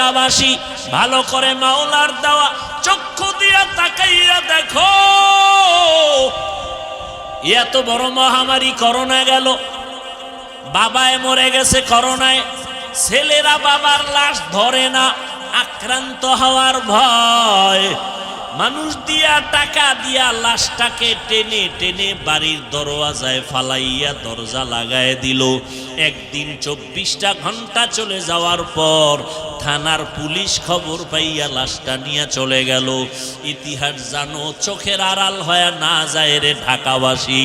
ঢাকাবাসী ভালো করে মাওলার দেওয়া চক্ষু দিয়া তাকাইয়া দেখো। এত বড় মহামারী করোনা গেল। বাবায় মরে গেছে করোনায়। ছেলেরা বাবার লাশ ধরে না, আক্রান্ত হওয়ার ভয়। মানুষ দিয়া টাকা দিয়া লাশটাকে টেনে টেনে বাড়ির দরওয়াজায় ফালাইয়া দরজা লাগায় দিল। একদিন চব্বিশটা ঘণ্টা চলে যাওয়ার পর থানার পুলিশ খবর পাইয়া লাশটা নিয়ে চলে গেল। ইতিহাস জানো, চোখের আড়াল হয়ে না যায় রে ঢাকাবাসী।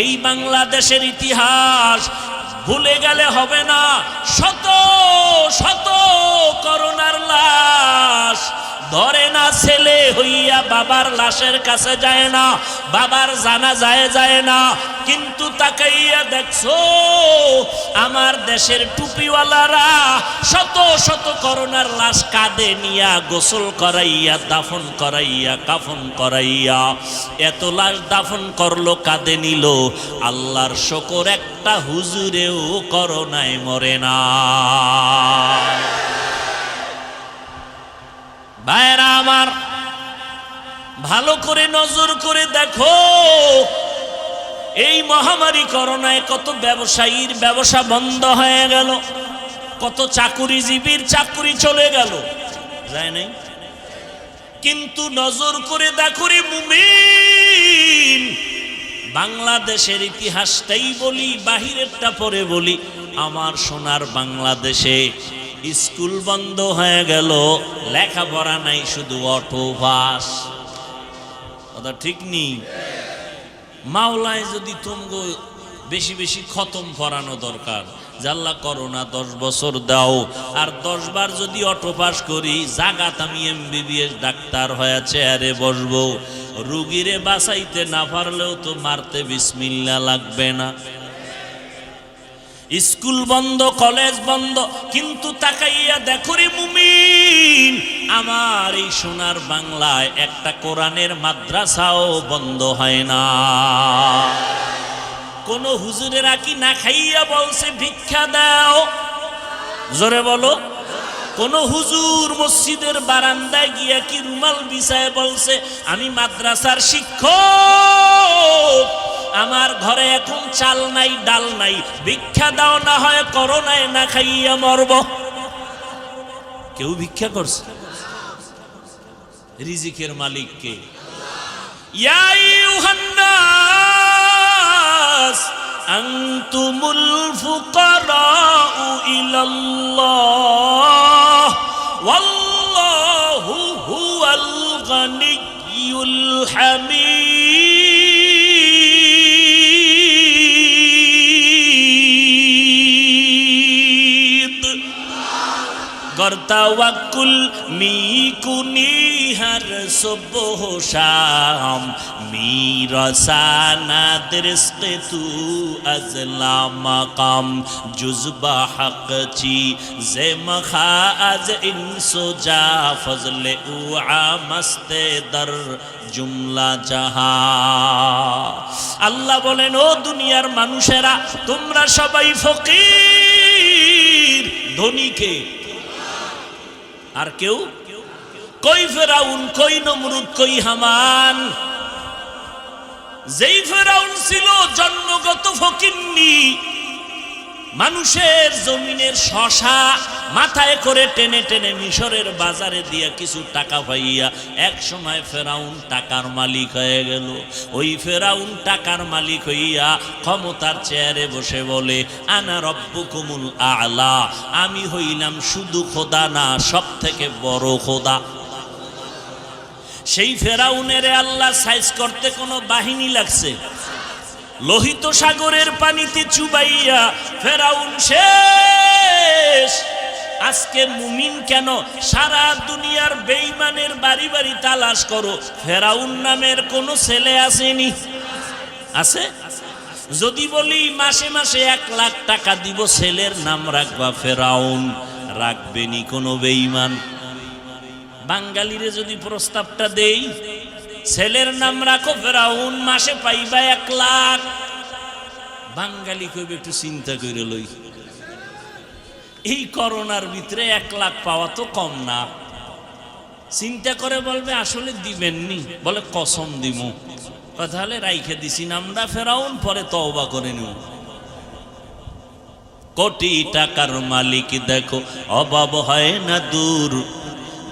এই বাংলাদেশের ইতিহাস ভুলে গেলে হবে না। শত শত করোনার লাশ। ধরে না ছেলে হইয়া বাবার লাশের কাছে যায় না, বাবার জানা যায় যায় না। কিন্তু তাকাইয়া দেখছ, আমার দেশের টুপিওয়ালারা শত শত করোনার লাশ কাঁদে নিয়া গোসল করাইয়া, দাফন করাইয়া, কাফন করাইয়া এত লাশ দাফন করল কাঁদে নিল। আল্লাহর শকর একটা হুজুরেও করোনায় মরে না ভাইরা আমার ভালো করে নজর করে দেখো। এই মহামারী করোনায় কত ব্যবসায়ীর ব্যবসা বন্ধ হয়ে গেল। কত চাকুরিজীবীর চাকুরি চলে গেল। যায় নাই? কিন্তু নজর করে দেখো রে মুমিন। বাংলাদেশের ইতিহাসটাই বলি, বাহিরেরটা পরে বলি। আমার সোনার বাংলাদেশে স্কুল বন্ধ হয়ে গেল, লেখাপড়া নাই, শুধু অটো বাস। কথা ঠিক নেই। মাওলায় যদি তোমগো বেশি বেশি খতম করানো দরকার জাল্লা করো না দশ বছর দাও, আর দশ বার যদি অটো পাস করি, জাগাত আমি এমবিবিএস ডাক্তার হয়ে চেয়ারে বসবো। রুগীরে বাঁচাইতে না পারলেও তো মারতে বিসমিল্লা লাগবে না। স্কুল বন্ধ, কলেজ বন্ধ, কিন্তু তাকাইয়া দেখো রে মুমিন, আমার এই সোনার বাংলায় একটা কোরআনের মাদ্রাসাও বন্ধ হয় না। কোন হুজুরেরা কি না খাইয়া বলছে, ভিক্ষা দাও? জোরে বলো। কোন হুজুর মসজিদের বারান্দায় গিয়া কি রুমাল বিছায় বলছে, আমি মাদ্রাসার শিক্ষক? আমার ঘরে এখন চাল নাই, ডাল নাই। ভিক্ষা দাও না হয়, করোনায় না খাইয়া মরব। কেউ ভিক্ষা করছে? রিজিকের মালিক কে? আইয়ুহান্নাস, আনতুমুল ফুকারাউ ইলাল্লাহ, ওয়াল্লাহু হুয়াল গানিয়্যুল হামিদ। গর্তাওয়াকুল মিকুনি হর সুবহ শাম মিরসানা দৃস্ক তু আজলা মাকাম জুজবা হক চি জে মখা আজ ইনসো যা ফজলে উ আমস্তে দর জুমলা জাহা আল্লাহ বলেন ও দুনিয়ার মানুষেরা তোমরা সবাই ফকির ধনীকে আর কেউ? কই ফেরাউন কই নমরুদ কই হামান? যেই ফেরাউন ছিল জন্মগত ফকিন্নি মানুষের জমিনের শশা মাথায় করে টেনে টেনে মিশরের বাজারে দিয়া কিছু টাকা পাইয়া এক সময় ফেরাউন টাকার মালিক হয়ে গেল। ওই ফেরাউন টাকার মালিক হইয়া ক্ষমতার চেয়ারে বসে বলে, আনা রব্বুকুমুল আলা, আমি হইলাম শুধু খোদা না সব থেকে বড় খোদা। সেই ফেরাউনের আল্লাহ সাইজ করতে কোনো বাহিনী লাগছে? লোহিত সাগরের পানিতে চুবাইয়া ফেরাউন শেষ। আজকে মুমিন কেন সারা দুনিয়ার বেইমানের বাড়ি বাড়ি তালাশ করো? ফেরাউন নামের কোনো ছেলে আসেনি। আছে? যদি বলি মাসে মাসে এক লাখ টাকা দিব, ছেলের নাম রাখবা ফেরাউন। রাখবেনি কোনো বেইমান বাঙালিরে যদি প্রস্তাবটা দেই ছেলের নাম রাখো ফেরাউন, মাসে পাইবা এক লাখ। বাঙালি কইবে, একটু চিন্তা করে লই। এই করোনার ভিতরে এক লাখ পাওয়া তো কম না। চিন্তা করে বলবে, আসলে দিবেননি। বলে, কসম দিমু। তাহলে রাইখে দিছি নামটা ফেরাউন, পরে তওবা করে নিউ কোটি টাকার মালিক দেখো, অভাব হয় না দূর।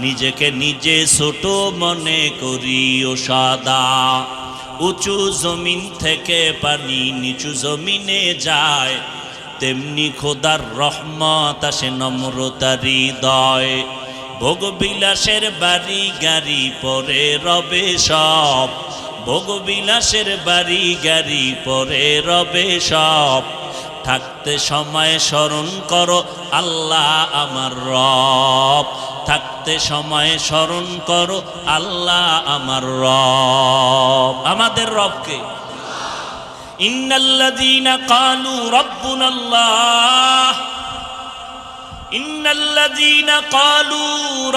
নিজেকে নিজে ছোট মনে করিও সাদা। উঁচু জমিন থেকে পানি নিচু জমিনে যায়। তেমনি খোদার রহমত আসে নম্রতা হৃদয়। ভোগবিলাসের বাড়ি গাড়ি পরে রবে সব। ভোগবিলাসের বাড়ি গাড়ি পরে রবে সব। থাকতে সময় স্মরণ করো আল্লাহ আমার রব। রাতে সময়ে স্মরণ করো, আল্লাহ আমার রব। আমাদের রবকে। ইন্নাল্লাযীনা কালু রব্বুনাল্লাহ। ইন্নাল্লাযীনা কালু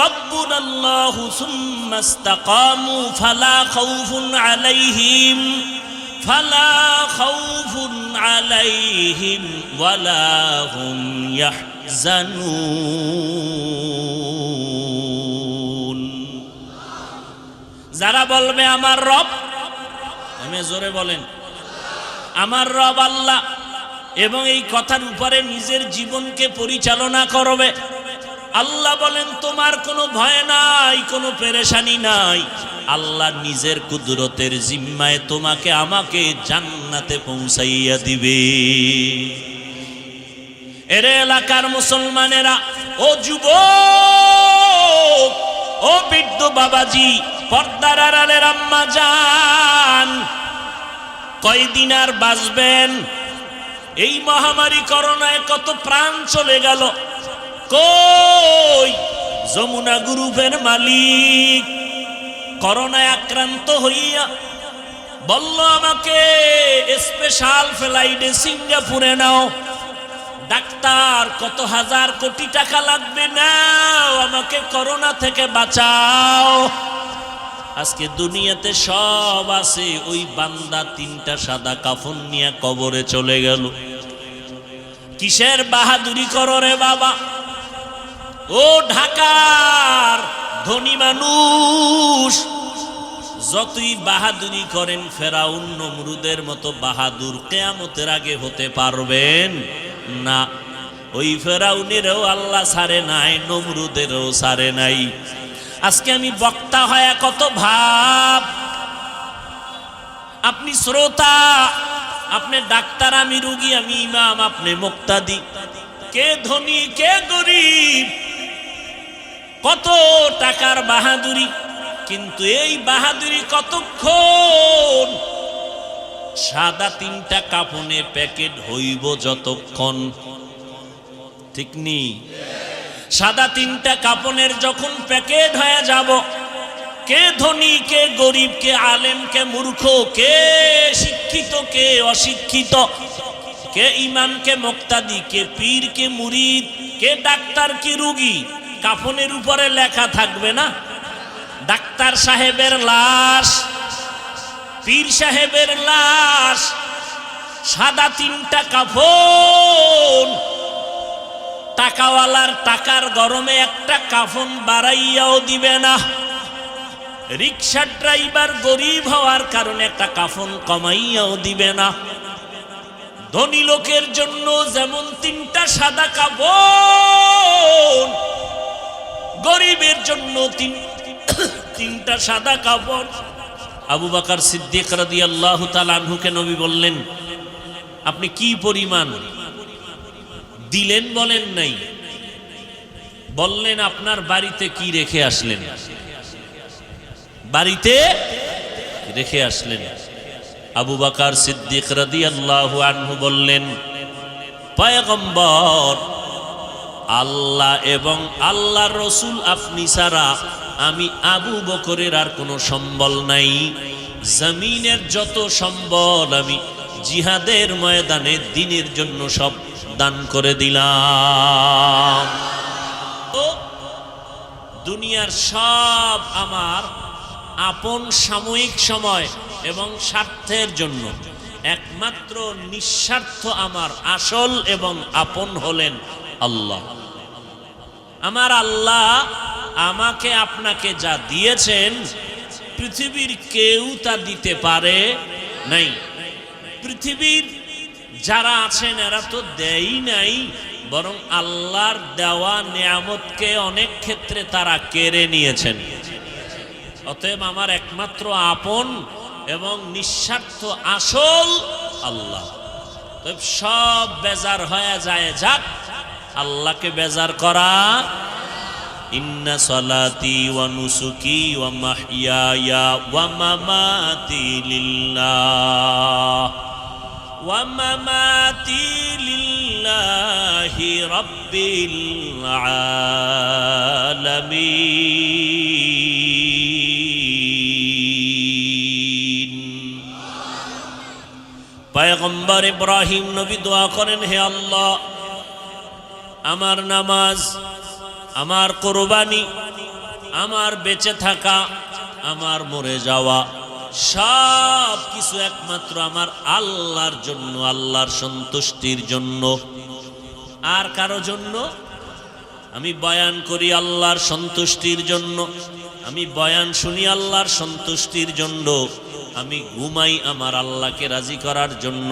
রব্বুনাল্লাহু সুম্মা ইসতাকামু ফালা খাউফুন আলাইহিম, ফালা খাউফুন আলাইহিম, ওয়ালা হুম যারা বলবে আমার রব, আমি জোরে বলেন, আমার রব আল্লাহ, এবং এই কথার উপরে নিজের জীবনকে পরিচালনা করবে। আল্লাহ বলেন, তোমার কোনো ভয় নাই, কোনো পেরেশানি নাই। আল্লাহ নিজের কুদরতের জিম্মায় তোমাকে আমাকে জান্নাতে পৌঁছাইয়া দিবে। এর এলাকার মুসলমানেরা, ও যুব ও বৃদ্ধ বাবাজি, পর্দার আড়ালের আম্মা যান। কয়দিন আর বাঁচবেন? এই মহামারী করোনায় কত প্রাণ চলে গেল। কই? যমুনা গ্রুপের মালিক। করোনায় আক্রান্ত হইয়া বলল আমাকে স্পেশাল ফ্লাইটে সিঙ্গাপুরে নাও। ডাক্তার, কত হাজার কোটি টাকা লাগবে নাও, আমাকে করোনা থেকে বাঁচাও। আজকে দুনিয়াতে সব আছে, ওই বান্দা তিনটা সাদা কাফন নিয়ে কবরে চলে গেল। কিসের বাহাদুরি করো রে বাবা? ও ঢাকার ধনী মানুষ, যতই বাহাদুরি করেন, ফেরাউন নমরুদের মতো বাহাদুর কেয়ামতের আগে হতে পারবেন। না। ওই ফেরাউনেরও আল্লাহ সারে নাই, নমরুদেরও সারে নাই। আজকে আমি বক্তা হয় কত ভাব। আপনি শ্রোতা, আপনি ডাক্তার, আমি রুগী, আমি ইমাম, আপনি মুক্তাদি। কে ধনী, কে গরিব? কত টাকার বাহাদুরি, কিন্তু এই বাহাদুরি কতক্ষণ সাদা তিনটা কাপনে প্যাকেট হইব যতক্ষণ। ঠিক নেই সাদা তিনটা কাপনের যখন প্যাকেট হয়ে যাব, কে ধনী, কে গরিব, কে আলেম, কে মূর্খ, কে শিক্ষিত, কে অশিক্ষিত, কে ইমাম, কে মুক্তাদি, কে পীর, কে মুরিদ, কে ডাক্তার, কি রুগী, কাফনের উপরে লেখা থাকবে না? ডাক্তার সাহেবের লাশ। পীর সাহেবের লাশ, সাদা তিনটা কাফন। টাকাওয়ালার টাকার গরমে একটা কাফন বাড়াইয়াও দিবে না। রিক্সার ড্রাইভার গরিব হওয়ার কারণে একটা কাফন কমাইয়াও দিবে না। ধনী লোকের জন্য যেমন তিনটা সাদা কাপড় গরিবের জন্য তিন তিনটা সাদা কাপড় আবু বাকার সিদ্দিক রাদি আল্লাহ তালহুকে নবী বললেন, আপনি কি পরিমাণ দিলেন বলেন নাই? বললেন, আপনার বাড়িতে কি রেখে আসলেন? বাড়িতে রেখে আসলেন। আবু বাকার সিদ্দিক রাদি আল্লাহ আনহু বললেন, পয়গম্বর আল্লাহ এবং আল্লাহ রসুল আপনি ছাড়া আমি আবু বকরের আর কোনো সম্বল নাই। জমিনের যত সম্বল আমি জিহাদের ময়দানে দিনের জন্য সব দান করে দিলাম। দুনিয়ার সব আমার আপন সাময়িক সময় এবং স্বার্থের জন্য একমাত্র নিঃস্বার্থ আমার আসল এবং আপন হলেন আল্লাহ। আমার আল্লাহ আমাকে আপনাকে যা দিয়েছেন, পৃথিবীর কেউ তা দিতে পারে নাই। পৃথিবীর যারা আছেন, এরা তো দেয়ই নাই, বরং আল্লাহর দেওয়া নিয়ামতকে অনেক ক্ষেত্রে তারা কেড়ে নিয়েছেন। অতএব আমার একমাত্র আপন এবং নিঃস্বার্থ আসল আল্লাহ। সব বেজার হয়ে যায়, যাক। আল্লাহকে বেজার করা। ইন্না সলাতি ওয়া নুসুকি ওয়া মাহইয়ায়া ওয়া মামাতি লিল্লাহ। ওয়া মামাতি লিল্লাহি রাব্বিল আলামিন। পয়গম্বর ইব্রাহিম নবী দোয়া করেন, হে আল্লাহ আমার নামাজ, আমার কোরবানি, আমার বেঁচে থাকা, আমার মরে যাওয়া, সব কিছু একমাত্র আমার আল্লাহর জন্য, আল্লাহর সন্তুষ্টির জন্য। আর কারও জন্য? আমি বয়ান করি আল্লাহর সন্তুষ্টির জন্য। আমি বয়ান শুনি আল্লাহর সন্তুষ্টির জন্য। আমি ঘুমাই আমার আল্লাহকে রাজি করার জন্য।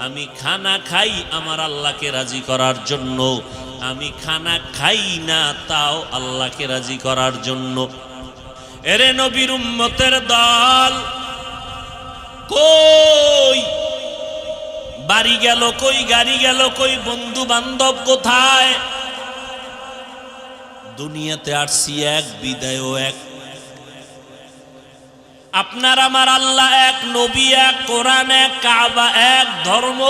আমি খানা খাই আমার আল্লাহকে রাজি করার জন্য। আমি খানা খাই না, তাও আল্লাহকে রাজি করার জন্য। এরে নবীর উম্মতের দল, কই? বাড়ি গেল কই, গাড়ি গেল কই বন্ধু বান্ধব কোথায়? দুনিয়াতে আসছি এক বিদায় ও এক আপনার আমার আল্লাহ এক নবী, এক কোরআন, এক কাবা, এক ধর্ম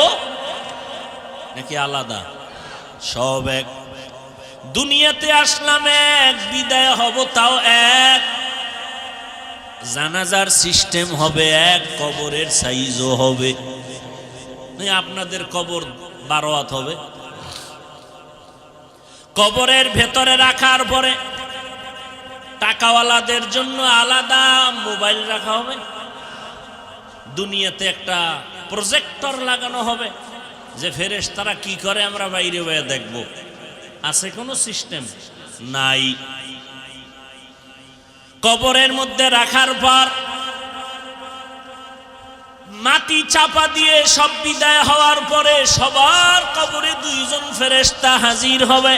নাকি আলাদা? সব এক। দুনিয়াতে আসলাম এক, বিদায় হব তাও এক। জানাজার সিস্টেম হবে এক, কবরের সাইজও হবে। আপনাদের কবর বারো হাত হবে? কবরের ভেতরে রাখার পরে টাকাওয়ালাদের জন্য আলাদা মোবাইল রাখা হবে। দুনিয়াতে একটা প্রজেক্টর লাগানো হবে যে ফেরেশ তারা কি করে আমরা বাইরে বাইরে দেখব। আছে কোনো সিস্টেম নাই। কবরের মধ্যে রাখার পর মাটি চাপা দিয়ে সব বিদায় হওয়ার পরে সবার কবরে দুইজন ফেরেশতা হাজির হবে।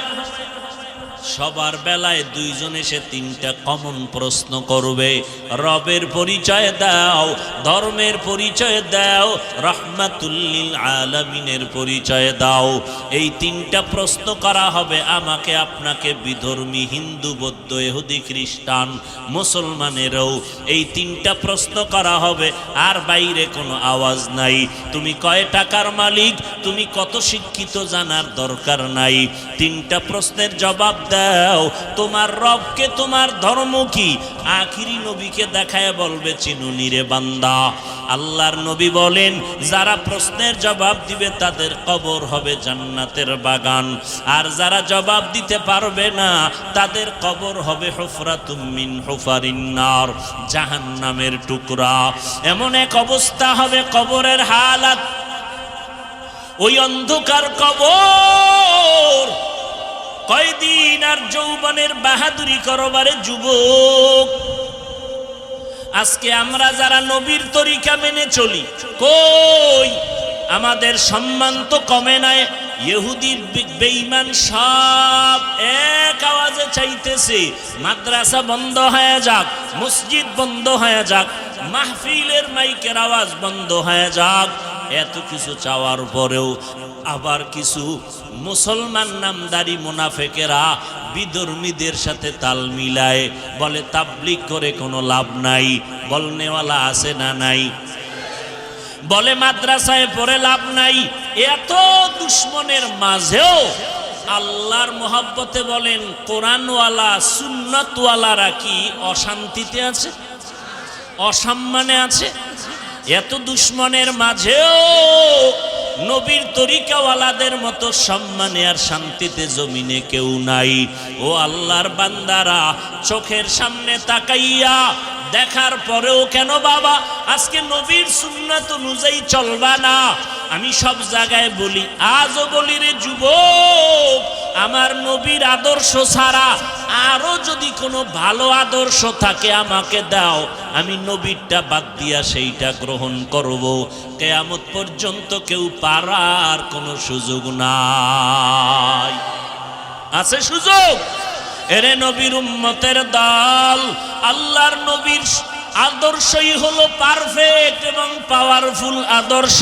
সবার বেলায় দুইজন এসে তিনটা কমন প্রশ্ন করবে। রবের পরিচয় দাও, ধর্মের পরিচয় দাও, রহমাতুল্লিল আলামিনের পরিচয় দাও। এই তিনটা প্রশ্ন করা হবে আমাকে, আপনাকে বিধর্মী, হিন্দু, বৌদ্ধ এহুদি খ্রিস্টান, মুসলমানেরও। এই তিনটা প্রশ্ন করা হবে, আর বাইরে কোনো আওয়াজ নাই। তুমি কয় টাকার মালিক? তুমি কত শিক্ষিত জানার দরকার নাই। তিনটা প্রশ্নের জবাব দাও। তোমার রবকে, তোমার ধর্ম কি? আখিরি নবীকে দেখায় বলবে, চিনুনি রে বান্দা। আল্লাহর নবী বলেন, যারা প্রশ্নের জবাব দিবে, তাদের কবর হবে জান্নাতের বাগান। আর যারা জবাব দিতে পারবে না, তাদের কবর হবে হুফরাতুমিন হুফারিন্নার জাহান্নামের টুকরা। এমন এক অবস্থা হবে কবরের হালাত। ওই অন্ধকার কবর কয়দিন আর যৌবনের বাহাদুরি করবারে যুবক? আজকে আমরা যারা নবীর তরিকা মেনে চলি, কই? আমাদের সম্মান তো কমে নাই। ইহুদির বেঈমান সব এক আওয়াজে চাইতেছে, মাদ্রাসা বন্ধ হয়ে যাক, মসজিদ বন্ধ হয়ে যাক, মাহফিলের মাইকের আওয়াজ বন্ধ হয়ে যাক। এত কিছু চাওয়ার পরেও আবার কিছু মুসলমান নামদারি মুনাফেকেরা বিধর্মীদের সাথে তাল মিলায়, বলে তাবলিক করে কোনো লাভ নাই, বলনেওয়ালা আছে না নাই। বলে মাদ্রাসায় পড়ে লাভ নাই, এত দুশ্মনের মাঝেও আল্লাহর মোহাব্বতে বলেন, কোরআনওয়ালা, সুন্নতওয়ালারা কি অশান্তিতে আছে? অসম্মানে আছে? এত দুশ্মনের মাঝেও নবীর তরিকাওয়ালাদের মতো সম্মানে আর শান্তিতে জমিনে কেউ নাই। ও আল্লাহর বান্দারা চোখের সামনে তাকাইয়া দেখার পরেও কেন বাবা, আজকে নবীর সুন্নাত অনুযায়ী চলবা না? আমি সব জায়গায় বলি, আজও বলি রে যুবক আমার নবীর আদর্শ ছাড়া আরও যদি কোনো ভালো আদর্শ থাকে আমাকে দাও, আমি নবীরটা বাদ দিয়া সেইটা গ্রহণ করব। কেয়ামত পর্যন্ত কেউ পারার কোনো সুযোগ নাই। আছে সুযোগ? এরে নবীর উম্মতের দল, আল্লাহর নবীর আদর্শই হলো পারফেক্ট এবং পাওয়ারফুল আদর্শ।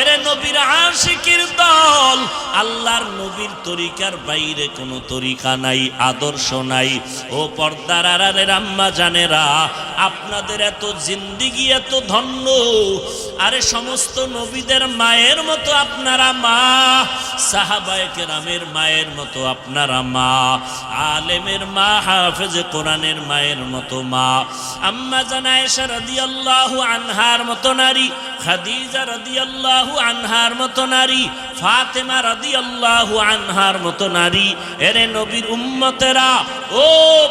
এরে নবীর আশিকির দল, আল্লাহর নবীর তরিকার বাইরে কোনো তরিকা নাই, আদর্শ নাই। ও পর্দার আড়ালের আম্মা জানেরা, আপনাদের এত জিন্দিগি, এত ধন্য। আরে সমস্ত নবীদের মায়ের মতো আপনারা মা, সাহাবায়ে কেরামের মায়ের মতো আপনারা মা, আলেমের মা, হাফেজ কোরআনের মায়ের মতো মা। আম্মা জানায়েশা রাদিয়াল্লাহু আনহার মতো নারী। খাদিজা রাদিয়াল্লাহু আনহার মতো নারী, ফাতেমা রাদিয়াল্লাহু আনহার মতো নারী, এরে নবীর উম্মতেরা, ও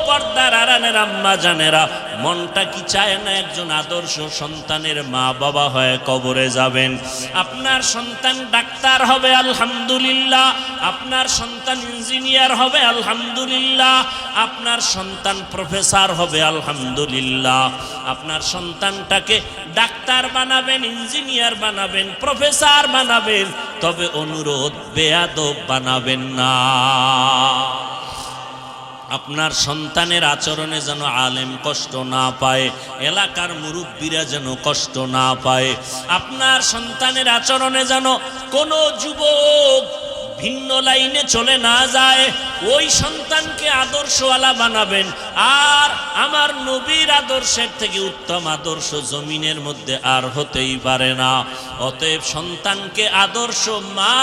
পর্দার আরানের আম্মা জানেরা, মনটা কি চায় না একজন আদর্শ সন্তানের মা বাবা হয়ে কবরে যাবেন? আপনার সন্তান ডাক্তার হবে, আলহামদুলিল্লাহ। আপনার সন্তান ইঞ্জিনিয়ার হবে, আলহামদুলিল্লাহ। আপনার সন্তান প্রফেসর হবে, আলহামদুলিল্লাহ। আপনার সন্তানটাকে ডাক্তার বানাবেন ইঞ্জিনিয়ার বানাবেন, প্রফেসর বানাবেন, তবে অনুরোধ, বেয়াদব বানাবেন না। আপনার সন্তানের আচরণে যেন আলেম কষ্ট না পায়, এলাকার মুরব্বীরা যেন কষ্ট না পায়, আপনার সন্তানের আচরণে যেন কোনো যুবক ভিন্ন লাইনে চলে না যায়, ওই সন্তানকে আদর্শওয়ালা বানাবেন। আর আমার নবীর আদর্শের থেকে উত্তম আদর্শ জমিনের মধ্যে আর হতেই পারে না। অতএব সন্তানকে আদর্শ মা,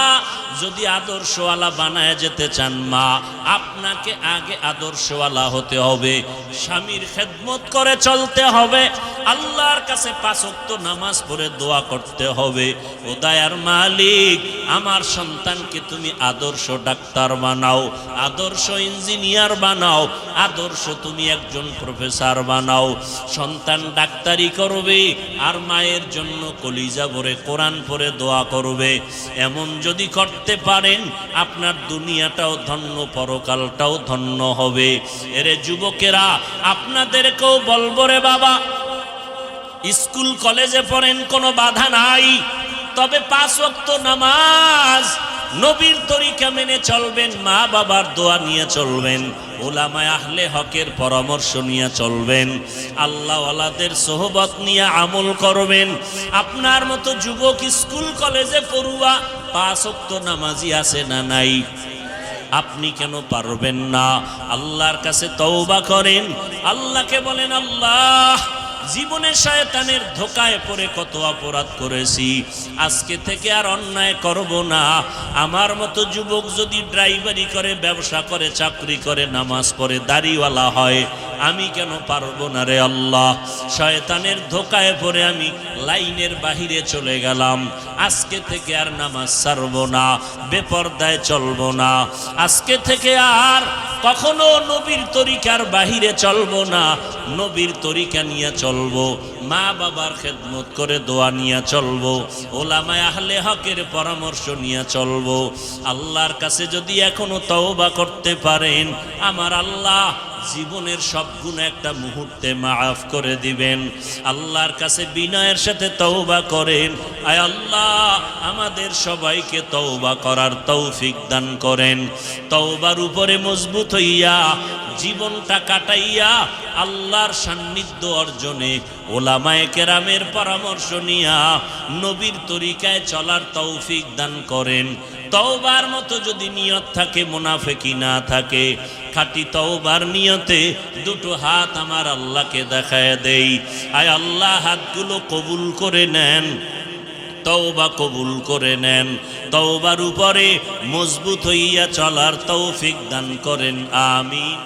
যদি আদর্শওয়ালা বানায় যেতে চান মা, আপনাকে আগে আদর্শওয়ালা হতে হবে। স্বামীর খেদমত করে চলতে হবে। আল্লাহর কাছে পাঁচক্ত নামাজ পড়ে দোয়া করতে হবে। ও দায়ার মালিক, আমার সন্তানকে তুমি আদর্শ ডাক্তার বানাও, আদর্শ ইঞ্জিনিয়ার বানাও, আদর্শ তুমি একজন প্রফেসর বানাও। সন্তান ডাক্তারি করবে আর মায়ের জন্য কলিজা ভরে কোরআন পরে দোয়া করবে। এমন যদি করতে পারেন, আপনার দুনিয়াটাও ধন্য, পরকালটাও ধন্য হবে। এরে যুবকেরা, আপনাদেরকেও বলব রে বাবা, স্কুল কলেজে পড়েন কোনো বাধা নাই, তবে পাঁচ ওয়াক্ত নামাজ নবীর তরিকা মেনে চলবেন, মা বাবার দোয়া নিয়ে চলবেন, ওলামায় আহলে হকের পরামর্শ নিয়ে চলবেন, আল্লাহওয়ালাদের সোহবত নিয়ে আমল করবেন। আপনার মতো যুবক স্কুল, কলেজে পড়ুয়া পাঁচ ওয়াক্ত নামাজি আছে না নাই? আপনি কেন পারবেন না? আল্লাহর কাছে তওবা করেন, আল্লাহকে বলেন, আল্লাহ জীবনে শয়তানের ধোকায় পড়ে কত অপরাধ করেছি। আজকে থেকে আর অন্যায় করব না। আমার মতো যুবক যদি ড্রাইভারি করে, ব্যবসা করে, চাকরি করে, নামাজ পড়ে, দাড়িওয়ালা হয় আমি কেন পারব না রে আল্লাহ? শয়তানের ধোকায় পরে আমি লাইনের বাহিরে চলে গেলাম। আজকে থেকে আর নামাজ ছাড়বো না, বেপর্দায় চলবো না। আজকে থেকে আর কখনো নবীর তরিকার বাহিরে চলবো না, নবীর তরিকা নিয়ে চলবো। মা বাবার খেদমত করে দোয়া নিয়ে চলবো, ওলামায় আহলে হকের পরামর্শ নিয়ে চলবো। আল্লাহর কাছে যদি এখনও তওবা করতে পারেন, আমার আল্লাহ জীবনের সব গুণ একটা মুহূর্তে মাফ করে দিবেন। আল্লাহর কাছে বিনয়ের সাথে তওবা করেন, আয় আল্লাহ, আমাদের সবাইকে তওবা করার তৌফিক দান করেন। তওবার উপরে মজবুত হইয়া জীবনটা কাটাইয়া আল্লাহর সান্নিধ্য অর্জনে ওলামায়ে কেরামের পরামর্শ নিয়া নবীর তরিকায় চলার তৌফিক দান করেন। তওবার মতো যদি নিয়ত থাকে মুনাফেকি না থাকে, খাটি তওবার নিয়তে দুটো হাত আমার আল্লাহকে দেখায় দেই। আয় আল্লাহ, হাতগুলো কবুল করে নেন, তওবা কবুল করে নেন, তওবার উপরে মজবুত হইয়া চলার তৌফিক দান করেন, আমিন।